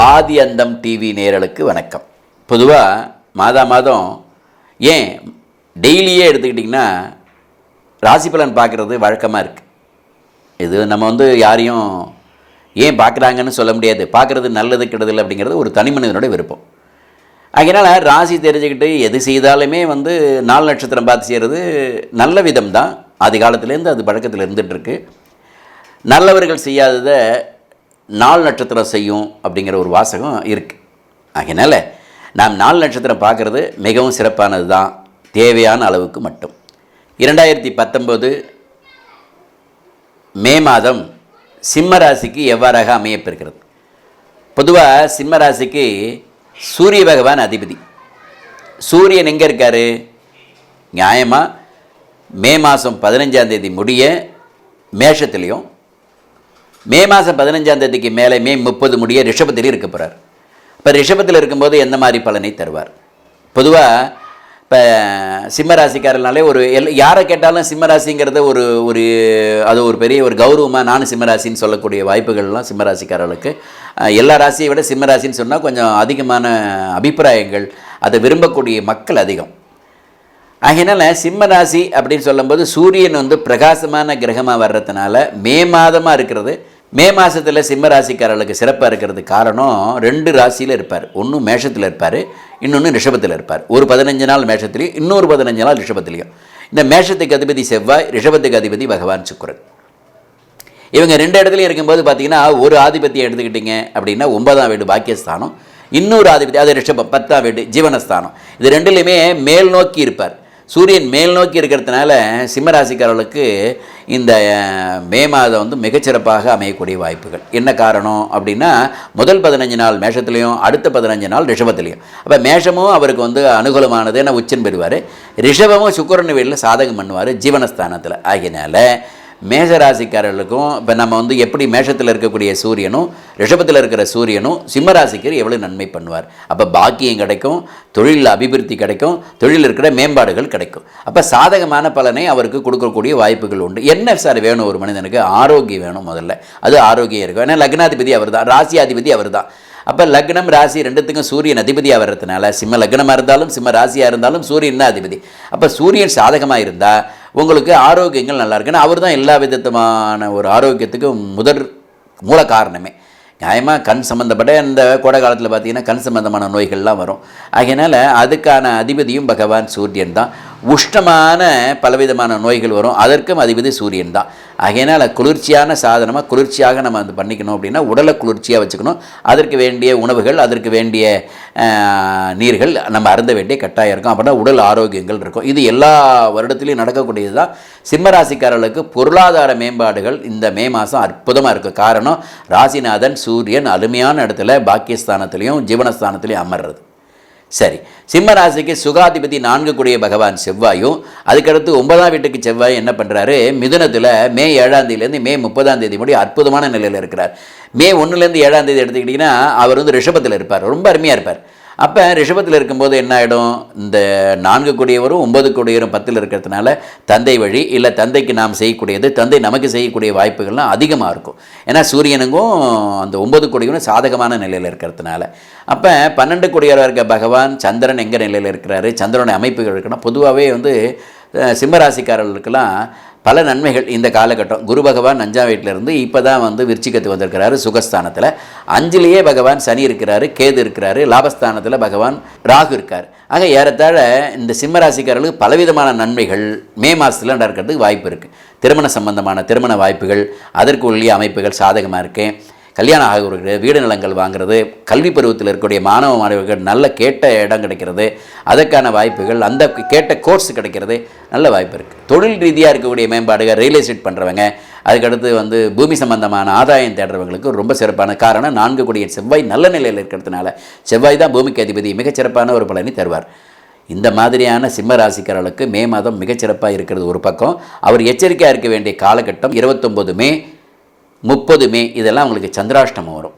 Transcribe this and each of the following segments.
ஆதி அந்தம் டிவி நேரலுக்கு வணக்கம். பொதுவாக மாதா மாதம் ஏன் டெய்லியே எடுத்துக்கிட்டிங்கன்னா ராசி பலன் பார்க்குறது வழக்கமாக இருக்குது இது நம்ம வந்து யாரையும் ஏன் பார்க்குறாங்கன்னு சொல்ல முடியாது. பார்க்குறது நல்லது கெடுதல் அப்படிங்கிறது ஒரு தனி மனிதனோட விருப்பம். அதனால் ராசி தெரிஞ்சுக்கிட்டு எது செய்தாலுமே வந்து நாலு நட்சத்திரம் பார்த்து செய்கிறது நல்ல விதம் தான் ஆதி காலத்துலேருந்து அது பழக்கத்தில் இருந்துகிட்ருக்கு நல்லவர்கள் செய்யாததை நாள் நட்சத்திரம் செய்யும் அப்படிங்கிற ஒரு வாசகம் இருக்குது அதனால் நாம் நாள் நட்சத்திரம் பார்க்குறது மிகவும் சிறப்பானது தான். தேவையான அளவுக்கு மட்டும். இரண்டாயிரத்தி பத்தொம்போது மே மாதம் சிம்ம ராசிக்கு எவ்வாறாக அமையப்பெறுகிறது பொதுவாக சிம்ம ராசிக்கு சூரிய பகவான் அதிபதி. சூரியன் எங்கே இருக்கார்? நியாயமாக மே மாதம் பதினஞ்சாந்தேதி முடிய மேஷத்துலேயும் மே மாதம் பதினஞ்சாம் தேதிக்கு மேலே மே முப்பது முடிய ரிஷபத்தில் இருக்க போகிறார் இப்போ ரிஷபத்தில் இருக்கும்போது எந்த மாதிரி பலனை தருவார்? பொதுவாக இப்போ சிம்மராசிக்காரனாலே ஒரு எல் யாரை கேட்டாலும் சிம்மராசிங்கிறத ஒரு ஒரு அது ஒரு பெரிய ஒரு கௌரவமாக நானும் சிம்மராசின்னு சொல்லக்கூடிய வாய்ப்புகள்லாம் சிம்மராசிக்காரர்களுக்கு எல்லா ராசியை விட சிம்மராசின்னு சொன்னால் கொஞ்சம் அதிகமான அபிப்பிராயங்கள் அதை விரும்பக்கூடிய மக்கள் அதிகம். ஆகையினால சிம்ம ராசி அப்படின்னு சொல்லும்போது சூரியன் வந்து பிரகாசமான கிரகமாக வர்றதுனால மே மாதமாக இருக்கிறது மே மாதத்தில் சிம்ம ராசிக்காரர்களுக்கு சிறப்பாக இருக்கிறது காரணம் ரெண்டு ராசியில் இருப்பார். ஒன்று மேஷத்தில் இருப்பார் இன்னொன்று ரிஷபத்தில் இருப்பார். ஒரு பதினஞ்சு நாள் மேஷத்துலேயும் இன்னொரு பதினஞ்சு நாள் ரிஷபத்துலேயும். இந்த மேஷத்துக்கு அதிபதி செவ்வாய் ரிஷபத்துக்கு அதிபதி பகவான் சுக்கிரன். இவங்க ரெண்டு இடத்துலையும் இருக்கும்போது பார்த்தீங்கன்னா ஒரு ஆதிபத்தியம் எடுத்துக்கிட்டீங்க அப்படின்னா ஒன்பதாம் வீடு பாக்கியஸ்தானம். இன்னொரு ஆதிபதி அது ரிஷபம் பத்தாம் வீடு ஜீவனஸ்தானம். இது ரெண்டுலையுமே மேல் நோக்கி இருப்பார். சூரியன் மேல் நோக்கி இருக்கிறதுனால சிம்மராசிக்காரர்களுக்கு இந்த மே மாதம் வந்து மிகச்சிறப்பாக அமையக்கூடிய வாய்ப்புகள். என்ன காரணம் அப்படின்னா முதல் பதினஞ்சு நாள் மேஷத்துலேயும் அடுத்த பதினஞ்சு நாள் ரிஷபத்துலேயும். அப்போ மேஷமும் அவருக்கு வந்து அனுகூலமானது ஏன்னா உச்சன் பெறுவார். ரிஷபமும் சுக்கரன் வீட்டில் சாதகம் பண்ணுவார் ஜீவனஸ்தானத்தில். ஆகியனால மேஷராசிக்காரர்களுக்கும் இப்போ நம்ம வந்து எப்படி மேஷத்தில் இருக்கக்கூடிய சூரியனும் ரிஷபத்தில் இருக்கிற சூரியனும் சிம்மராசிக்கு எவ்வளோ நன்மை பண்ணுவார்? அப்போ பாக்கியம் கிடைக்கும் தொழிலில் அபிவிருத்தி கிடைக்கும் தொழிலில் இருக்கிற மேம்பாடுகள் கிடைக்கும். அப்போ சாதகமான பலனை அவருக்கு கொடுக்கக்கூடிய வாய்ப்புகள் உண்டு. என்ன சார் வேணும் ஒரு மனிதனுக்கு? ஆரோக்கியம் வேணும் முதல்ல. அது ஆரோக்கியம் இருக்கும். ஏன்னா லக்னாதிபதி அவர் தான் ராசியாதிபதி அவர் தான் அப்போ லக்னம் ராசி ரெண்டுத்துக்கும் சூரியன் அதிபதியாக வர்றதுனால சிம்ம லக்னமாக இருந்தாலும் சிம்ம ராசியாக இருந்தாலும் சூரியன் தான் அதிபதி. அப்போ சூரியன் சாதகமாக இருந்தால் உங்களுக்கு ஆரோக்கியங்கள் நல்லா இருக்குன்னு அவர் தான் எல்லா விதத்துமான ஒரு ஆரோக்கியத்துக்கும் முதற் மூல காரணமே. நியாயமாக கண் சம்மந்தப்பட்ட இந்த கோடை காலத்தில் பார்த்தீங்கன்னா கண் சம்மந்தமான நோய்கள்லாம் வரும். அதனால் அதுக்கான அதிபதியும் பகவான் சூரியன் தான். உஷ்ணமான பலவிதமான நோய்கள் வரும். அதற்கும் அதிபதி சூரியன் தான். ஆகையினால் குளிர்ச்சியான சாதனமாக குளிர்ச்சியாக நம்ம வந்து பண்ணிக்கணும் அப்படின்னா உடலை குளிர்ச்சியாக வச்சுக்கணும். அதற்கு வேண்டிய உணவுகள் அதற்கு வேண்டிய நீர்கள் நம்ம அருந்த வேண்டிய கட்டாயம் இருக்கும். அப்படின்னா உடல் ஆரோக்கியங்கள் இருக்கும். இது எல்லா வருடத்துலையும் நடக்கக்கூடியது தான். சிம்மராசிக்காரர்களுக்கு பொருளாதார மேம்பாடுகள் இந்த மே மாதம் அற்புதமாக இருக்குது காரணம் ராசிநாதன் சூரியன் அருமையான இடத்துல பாக்கியஸ்தானத்துலேயும் ஜீவனஸ்தானத்துலேயும் அமர்றது. சரி. சிம்ம ராசிக்கு சுகாதிபதி நான்கு கூடிய பகவான் செவ்வாயும் அதுக்கடுத்து ஒன்பதாம் வீட்டுக்கு செவ்வாய் என்ன பண்ணுறாரு மிதுனத்தில் மே ஏழாம் தேதியிலேருந்து மே முப்பதாம் தேதி முடிய அற்புதமான நிலையில் இருக்கிறார். மே ஒன்றுலேருந்து ஏழாம் தேதி எடுத்துக்கிட்டிங்கன்னா அவர் வந்து ரிஷபத்தில் இருப்பார். ரொம்ப அருமையாக இருப்பார். அப்போ ரிஷபத்தில் இருக்கும்போது என்ன ஆகிடும் இந்த நான்கு கொடியவரும் ஒன்பது கொடியவரும் பத்தில் இருக்கிறதுனால தந்தை வழி இல்லை தந்தைக்கு நாம் செய்யக்கூடியது தந்தை நமக்கு செய்யக்கூடிய வாய்ப்புகள்லாம் அதிகமாக இருக்கும். ஏன்னா சூரியனுக்கும் அந்த ஒன்பது கொடியும் சாதகமான நிலையில் இருக்கிறதுனால. அப்போ பன்னெண்டு கொடியராக இருக்க பகவான் சந்திரன் எங்கே நிலையில் இருக்கிறாரு? சந்திரனுடைய அமைப்புகள் இருக்குன்னா பொதுவாகவே வந்து சிம்மராசிக்காரர்களுக்கெல்லாம் பல நன்மைகள் இந்த காலகட்டம். குரு பகவான் அஞ்சாம் வீட்டிலிருந்து இப்போ தான் வந்து விருச்சிக்கத்து வந்திருக்கிறாரு சுகஸ்தானத்தில். அஞ்சிலேயே பகவான் சனி இருக்கிறாரு கேது இருக்கிறாரு லாபஸ்தானத்தில் பகவான் ராகு இருக்கார். ஆக ஏறத்தாழ இந்த சிம்மராசிக்காரர்களுக்கு பலவிதமான நன்மைகள் மே மாதத்தில் நடக்கிறதுக்கு வாய்ப்பு இருக்குது திருமண சம்பந்தமான திருமண வாய்ப்புகள் அதற்கு உள்ள அமைப்புகள் சாதகமாக இருக்குது கல்யாணம் ஆகிறது வீடு நிலங்கள் வாங்குறது கல்வி பருவத்தில் இருக்கக்கூடிய மாணவ மாணவர்கள் நல்ல கேட்ட இடம் கிடைக்கிறது அதற்கான வாய்ப்புகள் அந்த கேட்ட கோர்ஸ் கிடைக்கிறது நல்ல வாய்ப்பு இருக்குது தொழில் ரீதியாக இருக்கக்கூடிய மேம்பாடுகள் ரியல் எஸ்டேட் பண்ணுறவங்க அதுக்கடுத்து வந்து பூமி சம்பந்தமான ஆதாயம் தேடுறவங்களுக்கு ரொம்ப சிறப்பான காரணம் நான்கு கூடிய செவ்வாய் நல்ல நிலையில் இருக்கிறதுனால செவ்வாய் தான் பூமிக்கு அதிபதி மிகச்சிறப்பான ஒரு பலனை தருவார். இந்த மாதிரியான சிம்ம ராசிக்காரர்களுக்கு மே மாதம் மிகச்சிறப்பாக இருக்கிறது ஒரு பக்கம். அவர் எச்சரிக்கையாக இருக்க வேண்டிய காலகட்டம் இருபத்தொம்போது மே முப்பது மே இதெல்லாம் உங்களுக்கு சந்திராஷ்டமம் வரும்.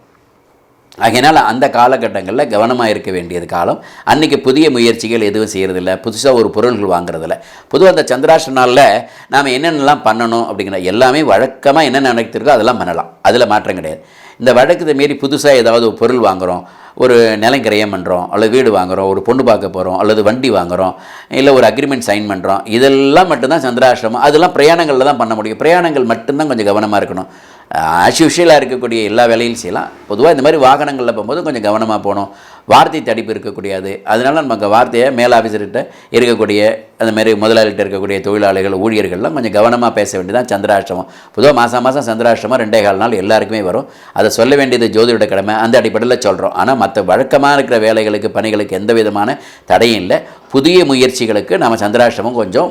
ஆகையினால் அந்த காலகட்டங்களில் கவனமாக இருக்க வேண்டியது காலம். அன்றைக்கி புதிய முயற்சிகள் எதுவும் செய்கிறதில்ல புதுசாக ஒரு பொருள்கள் வாங்குறதில்ல. பொதுவாக அந்த சந்திராஷ்ட நாளில் நாம் என்னென்னலாம் பண்ணணும் அப்படிங்கிற எல்லாமே வழக்கமாக என்னென்ன நடத்திருக்கோ அதெல்லாம் பண்ணலாம். அதில் மாற்றம் கிடையாது. இந்த வழக்கத்தை மீறி புதுசாக ஏதாவது ஒரு பொருள் வாங்குகிறோம் ஒரு நிலம் கிரயம் பண்ணுறோம் அல்லது வீடு வாங்குகிறோம் ஒரு பொண்ணு பார்க்க போகிறோம் அல்லது வண்டி வாங்குகிறோம் இல்லை ஒரு அக்ரிமெண்ட் சைன் பண்ணுறோம் இதெல்லாம் மட்டும்தான் சந்திராஷ்டிரமம் அதெல்லாம் பிரயாணங்களில் தான் பண்ண முடியும். பிரயாணங்கள் மட்டும்தான் கொஞ்சம் கவனமாக இருக்கணும். ஆஸ் யூஷுவலாக இருக்கக்கூடிய எல்லா வேலையும் செய்யலாம். பொதுவாக இந்த மாதிரி வாகனங்களில் போகும்போது கொஞ்சம் கவனமாக போகணும். வார்த்தை தடிப்பு இருக்கக்கூடியது. அதனால நமக்கு வார்த்தையை மேல் ஆஃபீஸர்கிட்ட இருக்கக்கூடிய அந்த மாதிரி முதலாளிகிட்ட இருக்கக்கூடிய தொழிலாளிகள் ஊழியர்கள்லாம் கொஞ்சம் கவனமாக பேச வேண்டியதான் சந்திராஷ்டமம் பொதுவாக மாதம் மாதம் சந்திராஷ்டமம் ரெண்டே கால் நாள் எல்லாருக்குமே வரும். அதை சொல்ல வேண்டியது ஜோதிட கடமை. அந்த அடிப்படையில் சொல்கிறோம் ஆனால் மற்ற வழக்கமாக இருக்கிற வேலைகளுக்கு பணிகளுக்கு எந்த விதமான தடையும் இல்லை. புதிய முயற்சிகளுக்கு நம்ம சந்திராஷ்டமம் கொஞ்சம்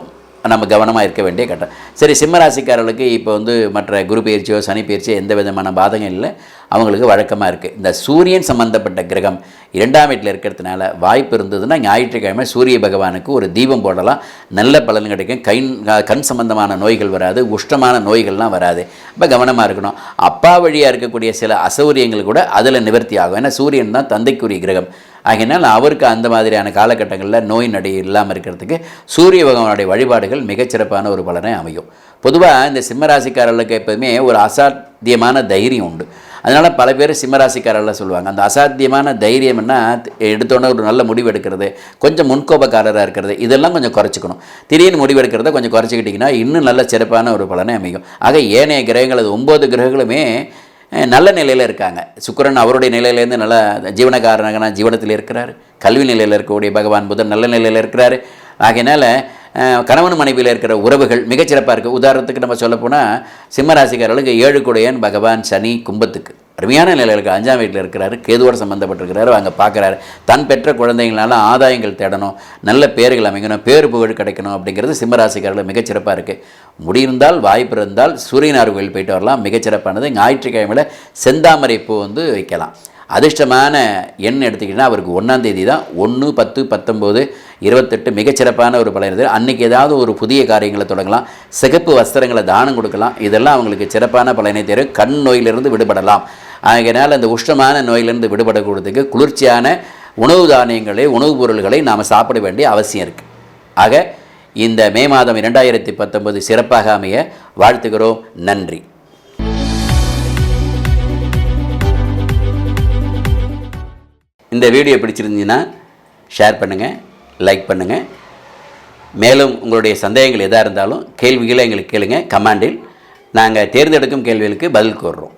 நம்ம கவனமாக இருக்க வேண்டிய கட்டம். சரி சிம்மராசிக்காரர்களுக்கு இப்போ வந்து மற்ற குரு பயிற்சியோ சனி பயிற்சியோ எந்த விதமான பாதகம் இல்லை. அவங்களுக்கு வழக்கமாக இருக்குது இந்த சூரியன் சம்பந்தப்பட்ட கிரகம் இரண்டாம் வீட்டில் இருக்கிறதுனால வாய்ப்பு இருந்ததுன்னா ஞாயிற்றுக்கிழமை சூரிய பகவானுக்கு ஒரு தீபம் போடலாம். நல்ல பலன் கிடைக்கும். கை கண் சம்பந்தமான நோய்கள் வராது. உஷ்டமான நோய்கள்லாம் வராது. இப்போ கவனமாக இருக்கணும். அப்பா வழியாக இருக்கக்கூடிய சில அசௌரியங்கள் கூட அதில் நிவர்த்தி ஆகும். ஏன்னா சூரியன் தான் தந்தைக்குரிய கிரகம். ஆகையினால் அவருக்கு அந்த மாதிரியான காலகட்டங்களில் நோய் நடி இல்லாமல் இருக்கிறதுக்கு சூரிய பகவானுடைய வழிபாடுகள் மிகச்சிறப்பான ஒரு பலனை அமையும். பொதுவாக இந்த சிம்மராசிக்காரர்களுக்கு எப்போதுமே ஒரு அசாத்தியமான தைரியம் உண்டு. அதனால் பல பேர் சிம்மராசிக்காரர்கள் சொல்லுவாங்க அந்த அசாத்தியமான தைரியம்னா எடுத்தோன்னே ஒரு நல்ல முடிவு எடுக்கிறது கொஞ்சம் முன்கோபக்காரராக இருக்கிறது இதெல்லாம் கொஞ்சம் குறைச்சிக்கணும். திடீர்னு முடிவு எடுக்கிறத கொஞ்சம் குறைச்சிக்கிட்டிங்கன்னா இன்னும் நல்ல சிறப்பான ஒரு பலனை அமையும். ஆக ஏனைய கிரகங்கள் அது ஒம்பது கிரகங்களுமே நல்ல நிலையில் இருக்காங்க. சுக்கரன் அவருடைய நிலையிலேருந்து நல்ல ஜீவனக்காரனாக ஜீவனத்தில் இருக்கிறார். கல்வி நிலையில் இருக்கக்கூடிய பகவான் புதன் நல்ல நிலையில் இருக்கிறாரு. ஆகையினால கணவன் மனைவியில் இருக்கிற உறவுகள் மிகச்சிறப்பாக இருக்குது உதாரணத்துக்கு நம்ம சொல்லப்போனால் சிம்மராசிக்காரர்களுக்கு ஏழு குடையன் பகவான் சனி கும்பத்துக்கு. அருமையான நிலையில் இருக்குது அஞ்சாம் வீட்டில் இருக்கிறாரு கேதுவோடு சம்மந்தப்பட்டிருக்கிறாரு அங்கே பார்க்குறாரு. தன் பெற்ற குழந்தைங்களால ஆதாயங்கள் தேடணும் நல்ல பேர்கள் அமைக்கணும் பேரு புகழ் கிடைக்கணும் அப்படிங்கிறது சிம்மராசிக்காரர்கள் மிகச்சிறப்பாக இருக்குது முடியிருந்தால் வாய்ப்பு இருந்தால் சூரியனார் கோயில் போயிட்டு வரலாம். மிகச்சிறப்பானது ஞாயிற்றுக்கிழமையில் செந்தாமரை பூ வந்து வைக்கலாம். அதிர்ஷ்டமான எண் எடுத்துக்கிட்டிங்கன்னா அவருக்கு ஒன்றாந்தேதி தான் ஒன்று பத்து பத்தொம்போது இருபத்தெட்டு மிகச்சிறப்பான ஒரு பலன் இருக்குது. அன்றைக்கி ஏதாவது ஒரு புதிய காரியங்களை தொடங்கலாம் சிகப்பு வஸ்திரங்களை தானம் கொடுக்கலாம் இதெல்லாம் அவங்களுக்கு சிறப்பான பலனை தரும். கண் நோயிலிருந்து விடுபடலாம். அதனால் அந்த உஷ்ணமான நோயிலிருந்து விடுபடக்கூடியதுக்கு குளிர்ச்சியான உணவு தானியங்களை உணவுப் பொருள்களை நாம் சாப்பிட வேண்டிய அவசியம் இருக்குது ஆக இந்த மே மாதம் இரண்டாயிரத்தி பத்தொன்பது சிறப்பாக அமைய வாழ்த்துகிறோம். நன்றி. இந்த வீடியோ பிடிச்சிருந்தீங்கன்னா ஷேர் பண்ணுங்கள் லைக் பண்ணுங்கள் மேலும் உங்களுடைய சந்தேகங்கள் எதாக இருந்தாலும் கேள்விகளை எங்களுக்கு கேளுங்கள் கமாண்டில் நாங்கள் தேர்ந்தெடுக்கும் கேள்விகளுக்கு பதில் கூறுறோம்